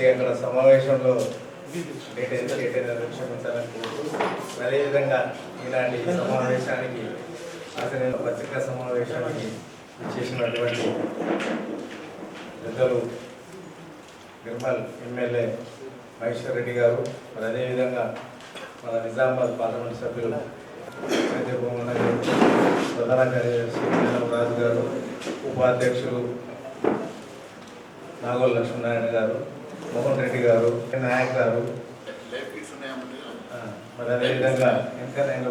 వచ్చి అక్కడ సమావేశంలో డీటెయిల్స్ డీటెయిల్ కోరుతూ అదేవిధంగా ఇలాంటి సమావేశానికి అతని పత్రికా సమావేశానికి చేసినటువంటి పెద్దలు నిర్మల్ ఎమ్మెల్యే మహేశ్వర్ రెడ్డి గారు మరి అదేవిధంగా మన నిజామాబాద్ పార్లమెంట్ సభ్యులు చంద్రబాబు గారు ప్రధాన కార్యదర్శి రాజు గారు ఉపాధ్యక్షులు నాగోల్ లక్ష్మీనారాయణ గారు మోహన్ రెడ్డి గారు నాయక్ గారు. మరి అదేవిధంగా ఇంకా నేను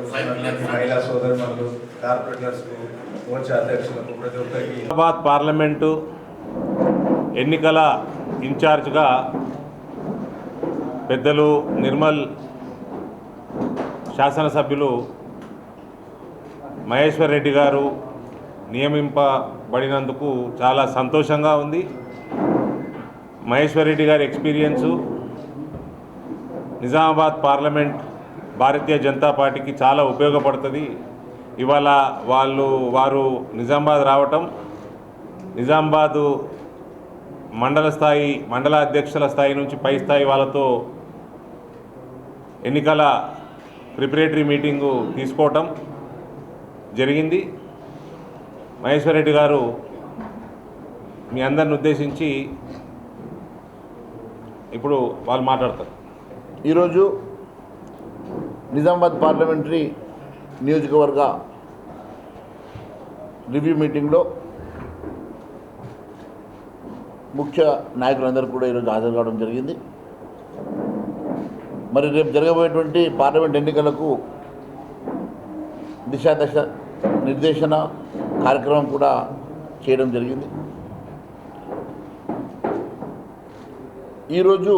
మహిళా సోదరులు కార్పొరేటర్స్ మోర్చా అధ్యక్షులకు ప్రతి ఒక్కరికి హైదరాబాద్ పార్లమెంటు ఎన్నికల ఇన్ఛార్జ్గా పెద్దలు నిర్మల్ శాసనసభ్యులు మహేశ్వర్ రెడ్డి గారు నియమింపబడినందుకు చాలా సంతోషంగా ఉంది. మహేశ్వరరెడ్డి గారి ఎక్స్పీరియన్సు నిజామాబాద్ పార్లమెంట్ భారతీయ జనతా పార్టీకి చాలా ఉపయోగపడుతుంది. ఇవాళ వాళ్ళు వారు నిజామాబాద్ రావటం నిజామాబాదు మండల స్థాయి మండల అధ్యక్షుల స్థాయి నుంచి పై స్థాయి వాళ్ళతో ఎన్నికల ప్రిపరేటరీ మీటింగు తీసుకోవటం జరిగింది. మహేశ్వరరెడ్డి గారు మీ అందరిని ఉద్దేశించి ఇప్పుడు వాళ్ళు మాట్లాడతారు. ఈరోజు నిజామాబాద్ పార్లమెంటరీ నియోజకవర్గ రివ్యూ మీటింగ్లో ముఖ్య నాయకులందరూ కూడా ఈరోజు హాజరు కావడం జరిగింది. మరి రేపు జరగబోయేటువంటి పార్లమెంట్ ఎన్నికలకు దిశాదశ నిర్దేశన కార్యక్రమం కూడా చేయడం జరిగింది. ఈరోజు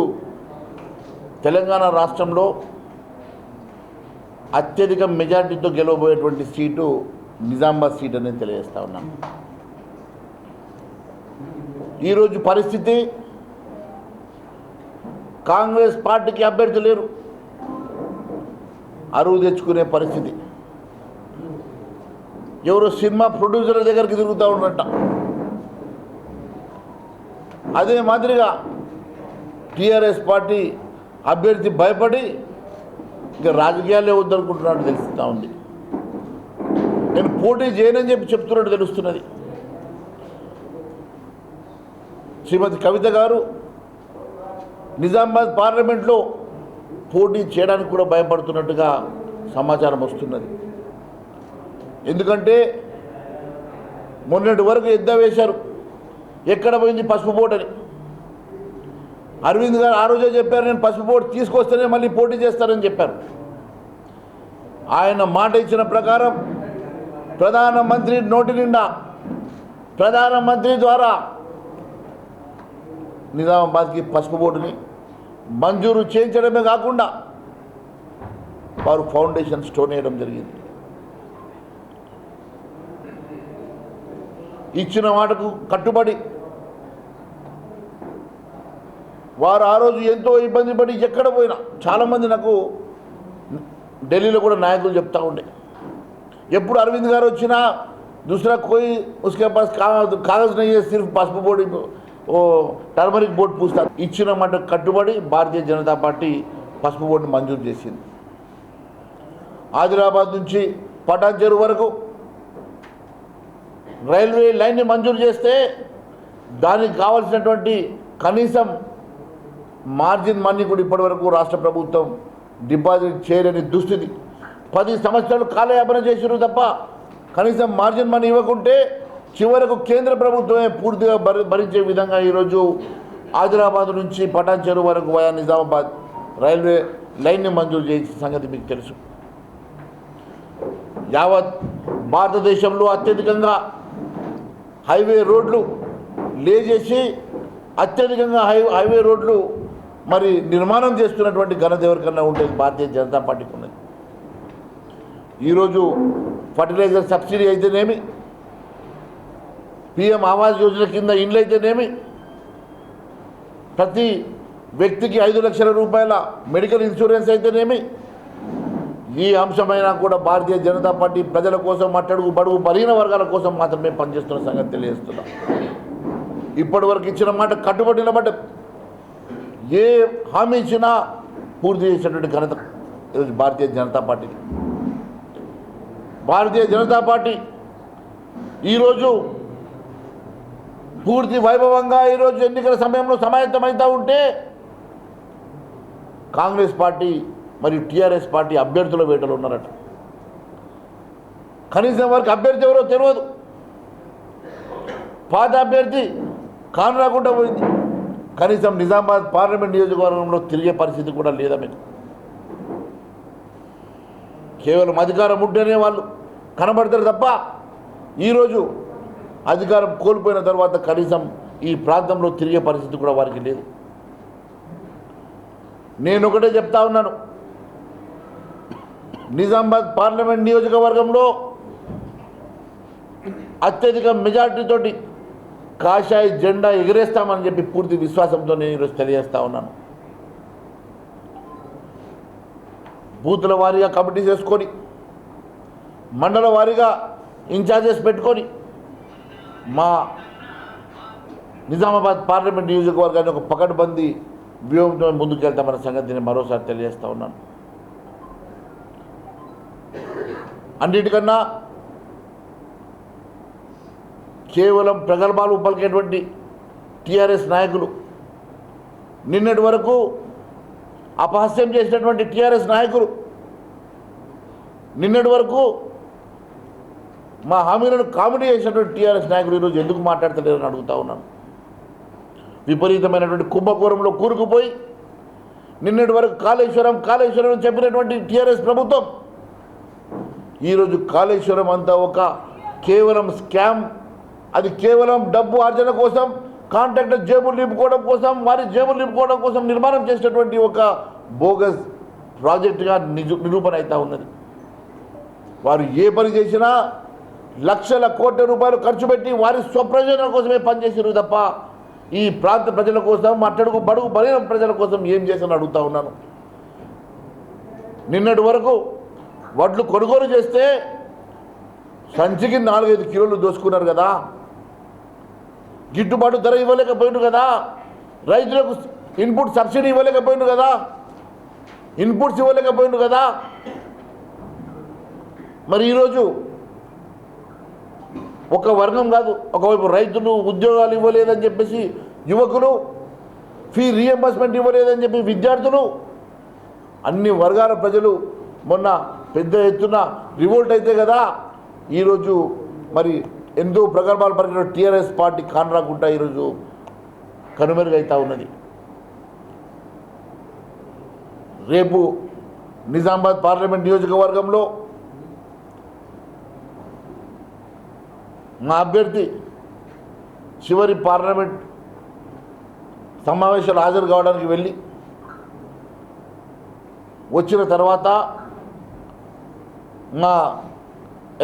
తెలంగాణ రాష్ట్రంలో అత్యధిక మెజార్టీతో గెలవబోయేటువంటి సీటు నిజామాబాద్ సీట్ అనేది తెలియజేస్తా ఉన్నాం. ఈరోజు పరిస్థితి కాంగ్రెస్ పార్టీకి అభ్యర్థి లేరు. అరువు తెచ్చుకునే పరిస్థితి. ఎవరో సినిమా ప్రొడ్యూసర్ల దగ్గరికి తిరుగుతూ ఉన్నట్ట అదే మాదిరిగా టీఆర్ఎస్ పార్టీ అభ్యర్థి భయపడి ఇక రాజకీయాలే వద్దనుకుంటున్నాడు తెలుస్తూ ఉంది. నేను పోటీ చేయనని చెప్పి చెప్తున్నట్టు తెలుస్తున్నది. శ్రీమతి కవిత గారు నిజామాబాద్ పార్లమెంట్లో పోటీ చేయడానికి కూడా భయపడుతున్నట్టుగా సమాచారం వస్తున్నది. ఎందుకంటే మొన్నటి వరకు ఎద్ద వేశారు. ఎక్కడ పోయింది పసుపు బోటని? అరవింద్ గారు ఆ రోజే చెప్పారు నేను పసుపు బోర్డు తీసుకొస్తేనే మళ్ళీ పోటీ చేస్తారని చెప్పారు. ఆయన మాట ఇచ్చిన ప్రకారం ప్రధానమంత్రి నోటి నిండా ప్రధానమంత్రి ద్వారా నిజామాబాద్కి పసుపు బోర్డుని మంజూరు చేయించడమే కాకుండా వారు ఫౌండేషన్ స్టోన్ వేయడం జరిగింది. ఇచ్చిన మాటకు కట్టుబడి వారు ఆ రోజు ఎంతో ఇబ్బంది పడి ఎక్కడ పోయినా చాలామంది నాకు ఢిల్లీలో కూడా నాయకులు చెప్తా ఉండే ఎప్పుడు అరవింద్ గారు వచ్చినా दूसरा कोई उसके पास का- कागज नहीं है सिर्फ पासपोर्ट बोर्ड ఓ టర్మరిక్ బోర్డు పూస్తారు ఇచ్చిన మాట కట్టుబడి భారతీయ జనతా పార్టీ పసుపు బోర్డు మంజూరు చేసింది ఆదిలాబాద్ నుంచి పటాన్చెరు వరకు రైల్వే లైన్ని మంజూరు చేస్తే దానికి కావాల్సినటువంటి కనీసం మార్జిన్ మనీ కూడా ఇప్పటివరకు రాష్ట్ర ప్రభుత్వం డిపాజిట్ చేయలేని దుస్థితి. పది సంవత్సరాలు కాలయాపన చేసిరు తప్ప కనీసం మార్జిన్ మనీ ఇవ్వకుంటే చివరకు కేంద్ర ప్రభుత్వమే పూర్తిగా భరించే విధంగా ఈరోజు ఆదిలాబాద్ నుంచి పటాన్ చెరువు వరకు వయా నిజామాబాద్ రైల్వే లైన్ని మంజూరు చేసిన సంగతి మీకు తెలుసు. యావత్ భారతదేశంలో అత్యధికంగా హైవే రోడ్లు లేజేసి అత్యధికంగా హై హైవే రోడ్లు మరి నిర్మాణం చేస్తున్నటువంటి ఘనత ఎవరికన్నా ఉంటుంది భారతీయ జనతా పార్టీకి ఉన్నది. ఈరోజు ఫర్టిలైజర్ సబ్సిడీ అయితేనేమి? పిఎం ఆవాస్ యోజన కింద ఇండ్లు అయితేనేమి? ప్రతి వ్యక్తికి ఐదు లక్షల రూపాయల మెడికల్ ఇన్సూరెన్స్ అయితేనేమి? ఈ అంశమైనా కూడా భారతీయ జనతా పార్టీ ప్రజల కోసం అట్టడుగు బడుగు బలహీన వర్గాల కోసం మాత్రమే పనిచేస్తున్న సంగతి తెలియజేస్తున్నాం. ఇప్పటి వరకు ఇచ్చిన మాట కట్టుబడి నిలబడ్డ ఏ హామీ ఇచ్చినా పూర్తి చేసినటువంటి ఘనత ఈరోజు భారతీయ జనతా పార్టీ. భారతీయ జనతా పార్టీ ఈరోజు పూర్తి వైభవంగా ఈరోజు ఎన్నికల సమయంలో సమాయత్తమవుతూ ఉంటే కాంగ్రెస్ పార్టీ మరియు టీఆర్ఎస్ పార్టీ అభ్యర్థుల వేటలు ఉన్నారట. కనీసం వారికి అభ్యర్థి ఎవరో తెలియదు. పాత అభ్యర్థి కానరాకుండా పోయింది. కనీసం నిజామాబాద్ పార్లమెంట్ నియోజకవర్గంలో తిరిగే పరిస్థితి కూడా లేదా మీకు కేవలం అధికారం ఉంటేనే వాళ్ళు కనబడతారు తప్ప ఈరోజు అధికారం కోల్పోయిన తర్వాత కనీసం ఈ ప్రాంతంలో తిరిగే పరిస్థితి కూడా వారికి లేదు. నేను ఒకటే చెప్తా ఉన్నాను. నిజామాబాద్ పార్లమెంట్ నియోజకవర్గంలో అత్యధిక మెజార్టీతోటి కాషాయ జెండా ఎగిరేస్తామని చెప్పి పూర్తి విశ్వాసంతో నేను ఈరోజు తెలియజేస్తా ఉన్నాను. బూతుల వారీగా కమిటీ చేసుకొని మండల వారీగా ఇన్ఛార్జెస్ పెట్టుకొని మా నిజామాబాద్ పార్లమెంట్ నియోజకవర్గాన్ని ఒక పకడ్బందీ వ్యూహంతో ముందుకెళ్తామన్న సంగతిని మరోసారి తెలియజేస్తా ఉన్నాను. అన్నిటికన్నా కేవలం ప్రగల్భాలు పలికేటువంటి టీఆర్ఎస్ నాయకులు. నిన్నటి వరకు అపహాస్యం చేసినటువంటి టీఆర్ఎస్ నాయకులు. నిన్నటి వరకు మా హామీలను కామెడీ చేసినటువంటి టీఆర్ఎస్ నాయకులు ఈరోజు ఎందుకు మాట్లాడతలేరని అడుగుతా ఉన్నాను. విపరీతమైనటువంటి కుంభకోణంలో కూరుకుపోయి నిన్నటి వరకు కాళేశ్వరం కాళేశ్వరం చెప్పినటువంటి టీఆర్ఎస్ ప్రభుత్వం ఈరోజు కాళేశ్వరం అంతా ఒక కేవలం స్కామ్ అది కేవలం డబ్బు ఆర్జన కోసం కాంట్రాక్టర్ జేబులు నింపుకోవడం కోసం వారి జేబులు నింపుకోవడం కోసం నిర్మాణం చేసినటువంటి ఒక బోగస్ ప్రాజెక్టుగా నిరూపణ అవుతా ఉన్నది. వారు ఏ పని చేసినా లక్షల కోట్ల రూపాయలు ఖర్చు పెట్టి వారి స్వప్రయోజనం కోసమే పనిచేసారు తప్ప ఈ ప్రాంత ప్రజల కోసం అట్టడుగు బడుగు బలైన ప్రజల కోసం ఏం చేశాను అడుగుతా ఉన్నాను. నిన్నటి వరకు వడ్లు కొనుగోలు చేస్తే సంచికి నాలుగైదు కిలోలు దోసుకున్నారు కదా గిట్టుబాటు ధర ఇవ్వలేకపోయిండు కదా. రైతులకు ఇన్పుట్ సబ్సిడీ ఇవ్వలేకపోయిండు కదా. ఇన్పుట్స్ ఇవ్వలేకపోయిండు కదా. మరి ఈరోజు ఒక వర్గం కాదు ఒకవైపు రైతులు ఉద్యోగాలు ఇవ్వలేదని చెప్పేసి యువకులు ఫీ రీఎంబర్స్మెంట్ ఇవ్వలేదని చెప్పి విద్యార్థులు అన్ని వర్గాల ప్రజలు మొన్న పెద్ద ఎత్తున రివోల్ట్ అయితే కదా. ఈరోజు మరి ఎంతో ప్రగల్భాలు పలికిన టీఆర్ఎస్ పార్టీ కానరాకుండా ఈరోజు కనుమెరుగైతా ఉన్నది. రేపు నిజామాబాద్ పార్లమెంట్ నియోజకవర్గంలో మా అభ్యర్థి చివరి పార్లమెంట్ సమావేశాలు హాజరు కావడానికి వెళ్ళి వచ్చిన తర్వాత మా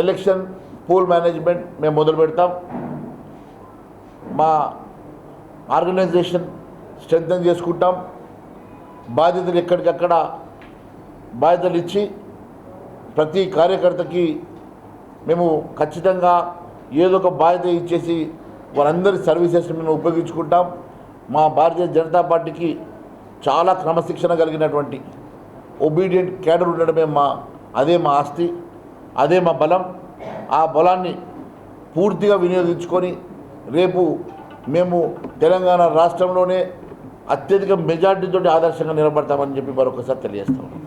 ఎలక్షన్ పూల్ మేనేజ్మెంట్ మేము మొదలు పెడతాం. మా ఆర్గనైజేషన్ స్ట్రెంగ్తన్ చేసుకుంటాం. బాధ్యతలు ఎక్కడికక్కడ బాధ్యతలు ఇచ్చి ప్రతి కార్యకర్తకి మేము ఖచ్చితంగా ఏదో ఒక బాధ్యత ఇచ్చేసి వారందరి సర్వీసెస్ మేము ఉపయోగించుకుంటాం. మా భారతీయ జనతా పార్టీకి చాలా క్రమశిక్షణ కలిగినటువంటి ఒబీడియంట్ క్యాడర్ ఉండడమే మా అదే మా ఆస్తి అదే మా బలం. ఆ బలాన్ని పూర్తిగా వినియోగించుకొని రేపు మేము తెలంగాణ రాష్ట్రంలోనే అత్యధిక మెజార్టీతోటి ఆదర్శంగా నిలబడతామని చెప్పి మరొకసారి తెలియజేస్తాం